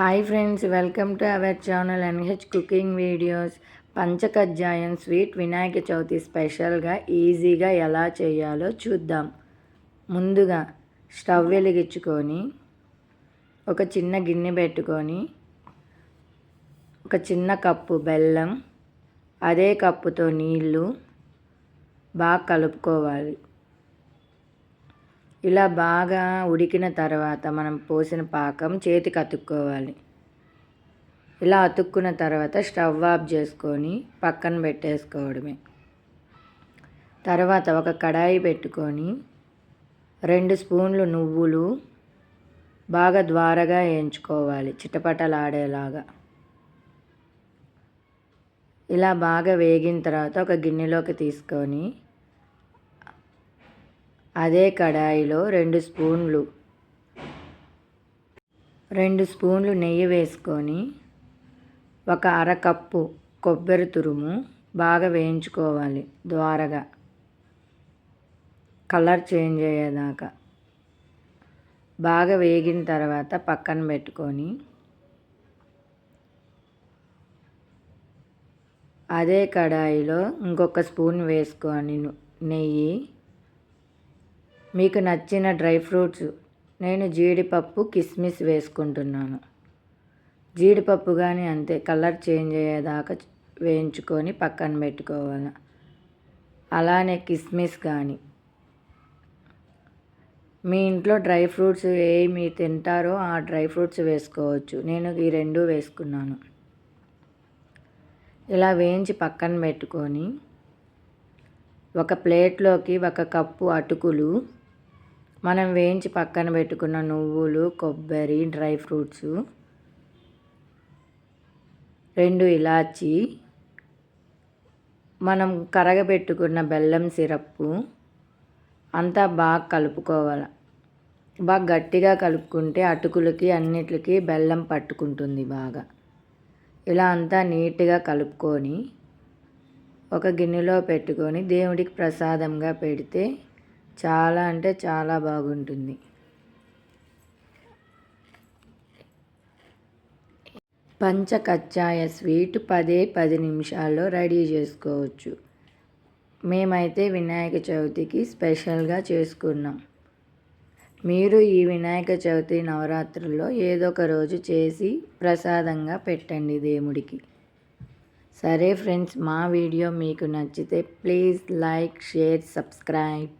Hi friends welcome to our channel NH cooking videos పంచకజ్జాయం sweet Vinayaka Chavithi స్పెషల్గా ఈజీగా ఎలా చేయాలో చూద్దాం ముందుగా స్టవ్ వెలిగించుకొని ఒక చిన్న గిన్నె పెట్టుకొని ఒక చిన్న కప్పు బెల్లం అదే కప్పుతో నీళ్ళు బాగా కలుపుకోవాలి. ఇలా బాగా ఉడికిన తర్వాత మనం పోసిన పాకం చేతికి అతుక్కోవాలి. ఇలా అతుక్కున్న తర్వాత స్టవ్ ఆఫ్ చేసుకొని పక్కన పెట్టేసుకోవడమే. తర్వాత ఒక కడాయి పెట్టుకొని రెండు స్పూన్లు నువ్వులు బాగా ద్వారగా వేయించుకోవాలి చిటపటలాడేలాగా. ఇలా బాగా వేగిన తర్వాత ఒక గిన్నెలోకి తీసుకొని అదే కడాయిలో రెండు స్పూన్లు రెండు స్పూన్లు నెయ్యి వేసుకొని ఒక అరకప్పు కొబ్బరి తురుము బాగా వేయించుకోవాలి ద్వారగా. కలర్ చేంజ్ అయ్యేదాకా. బాగా వేగిన తర్వాత పక్కన పెట్టుకొని అదే కడాయిలో ఇంకొక స్పూన్ వేసుకొని నెయ్యి మీకు నచ్చిన డ్రై ఫ్రూట్స్ నేను జీడిపప్పు కిస్మిస్ వేసుకుంటున్నాను. జీడిపప్పు కానీ అంతే కలర్ చేంజ్ అయ్యేదాకా వేయించుకొని పక్కన పెట్టుకోవాలి. అలానే కిస్మిస్ కానీ మీ ఇంట్లో డ్రై ఫ్రూట్స్ ఏ మీరు తింటారో ఆ డ్రై ఫ్రూట్స్ వేసుకోవచ్చు. నేను ఈ రెండు వేసుకున్నాను. ఇలా వేయించి పక్కన పెట్టుకొని ఒక ప్లేట్లోకి ఒక కప్పు అటుకులు మనం వేయించి పక్కన పెట్టుకున్న నువ్వులు కొబ్బరి డ్రై ఫ్రూట్స్ రెండు ఇలాచి మనం కరగబెట్టుకున్న బెల్లం సిరప్పు అంతా బాగా కలుపుకోవాలి. బాగా గట్టిగా కలుపుకుంటే అటుకులకి అన్నిటికి బెల్లం పట్టుకుంటుంది బాగా. ఇలా అంతా నీట్గా కలుపుకొని ఒక గిన్నెలో పెట్టుకొని దేవుడికి ప్రసాదంగా పెడితే చాలా అంటే చాలా బాగుంటుంది. పంచకచ్చాయ స్వీట్ పదే పది నిమిషాల్లో రెడీ చేసుకోవచ్చు. మేమైతే వినాయక చవితికి స్పెషల్గా చేసుకున్నాం. మీరు ఈ వినాయక చవితి నవరాత్రుల్లో ఏదో ఒక రోజు చేసి ప్రసాదంగా పెట్టండి దేవుడికి. సరే ఫ్రెండ్స్ మా వీడియో మీకు నచ్చితే ప్లీజ్ లైక్ షేర్ సబ్స్క్రైబ్.